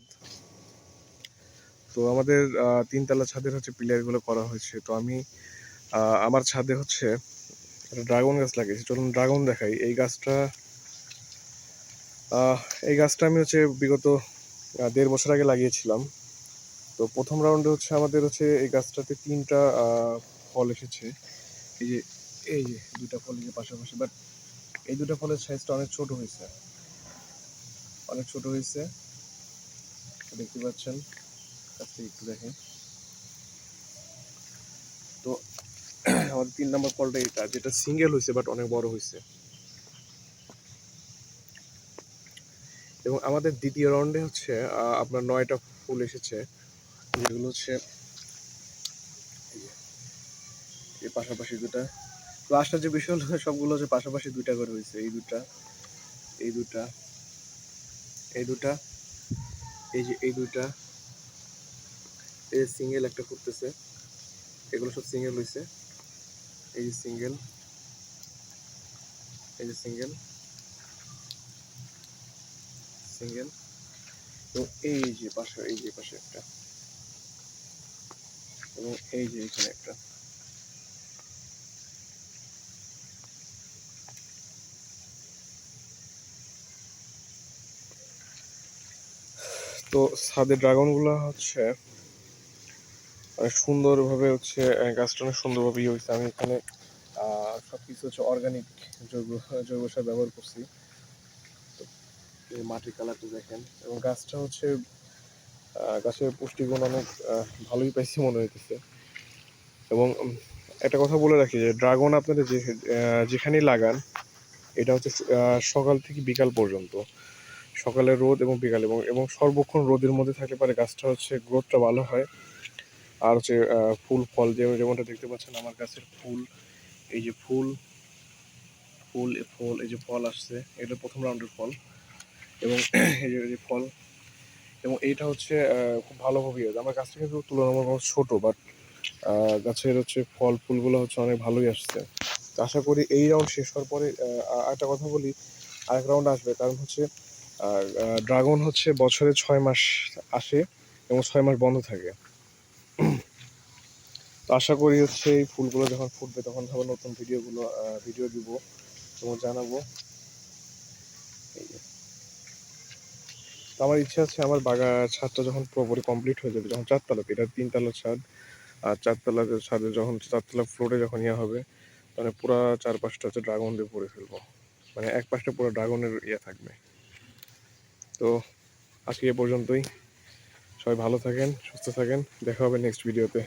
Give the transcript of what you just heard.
ছাদ তো আমাদের তিনতলা ছাদের হচ্ছে পিলারগুলো করা হয়েছে। তো আমি আমার ছাদে হচ্ছে ড্রাগন গাছ লাগিয়েছি। চলুন ড্রাগন দেখাই। এই গাছটা এই গাছটা আমি হচ্ছে বিগত দেড় বছর আগে লাগিয়েছিলাম। তো প্রথম রাউন্ডে হচ্ছে আমাদের হচ্ছে এই গাছটাতে তিনটা ফল এসেছে। এই যে এই যে দুটা ফল যে পাশাপাশি বাট এই দুটা ফলের সাইজটা অনেক ছোট হয়েছে। অনেক ছোট হয়েছে। দেখতে পাচ্ছেন? কাছ একটু দেখেন। তো আমাদের তিন নম্বর ফলটা এটা যেটা সিঙ্গেল হয়েছে বাট অনেক বড় হয়েছে এবং আমাদের দ্বিতীয় রাউন্ডে হচ্ছে আপনার নয়টা ফুল এসেছে, যেগুলো হচ্ছে, এই পাশাপাশি দুটা। আসার যে বিষয় হলো, সবগুলো হচ্ছে পাশাপাশি দুইটা করে হয়েছে এই দুটা এই দুটা এই দুটা। এই যে এই দুইটা, এই সিঙ্গেল একটা করতেছে, এগুলো সব সিঙ্গেল হয়েছে এই যে সিঙ্গেল এই যে সিঙ্গেল সিঙ্গেল এবং এই যে পাশে, এই যে পাশে একটা। এবং এই যে এখানে একটা। তো ছাদের ড্রাগনগুলো হচ্ছে অনেক সুন্দরভাবে হচ্ছে গাছটা অনেক সুন্দরভাবে ইয়ে হয়েছে আমি এখানে আহ, সবকিছু হচ্ছে অর্গানিক জৈব জৈব সার ব্যবহার করছি। তো এই মাটির কালারটা দেখেন। এবং গাছটা হচ্ছে গাছের পুষ্টিগুণ অনেক ভালোই পাইছি মনে হইতেছে। এবং একটা কথা বলে রাখি যে ড্রাগন আপনারা যে যেখানেই লাগান এটা হচ্ছে সকাল থেকে বিকাল পর্যন্ত। সকালে রোদ এবং বিকালে, এবং এবং সর্বক্ষণ রোদের মধ্যে থাকলে পারে গাছটা হচ্ছে গ্রোথটা ভালো হয় আর হচ্ছে ফুল, ফল যে, যেমনটা দেখতে পাচ্ছেন, আমার গাছের ফুল, এই যে ফুল ফুল ফল, এই যে ফল আসছে, এটা প্রথম রাউন্ডের ফল, এবং এই যে ফল, এবং এইটা হচ্ছে খুব ভালোভাবে ইয়ে হয়েছে। আমার গাছটা কিন্তু তুলনামূলক ছোটো বাট গাছের হচ্ছে ফল, ফুলগুলো হচ্ছে অনেক ভালোই আসছে আশা করি এই রাউন্ড শেষ হওয়ার পরে একটা কথা বলি, আরেক রাউন্ড আসবে, কারণ হচ্ছে ড্রাগন হচ্ছে বছরে ছয় মাস আসে এবং ছয় মাস বন্ধ থাকে। তো আশা করি হচ্ছে এই ফুলগুলো যখন ফুটবে তখন আবার নতুন ভিডিওগুলো ভিডিও দিব এবং জানাব। তো আমার ইচ্ছা আছে আমার বাগা ছাদটা যখন পুরোপুরি কমপ্লিট হয়ে যাবে, যখন চারতলাতে এটা তিনতলা ছাদ, আর চারতলা ছাদে যখন, চারতলা ফ্লোরে যখন ইয়ে হবে মানে পুরো চারপাশটা হচ্ছে ড্রাগন দিয়ে ভরে ফেলব। মানে এক পাশটা পুরো ড্রাগনের ইয়ে থাকবে। তো আজকে এ পর্যন্তই। সবাই ভালো থাকেন সুস্থ থাকেন। দেখা হবে নেক্সট ভিডিওতে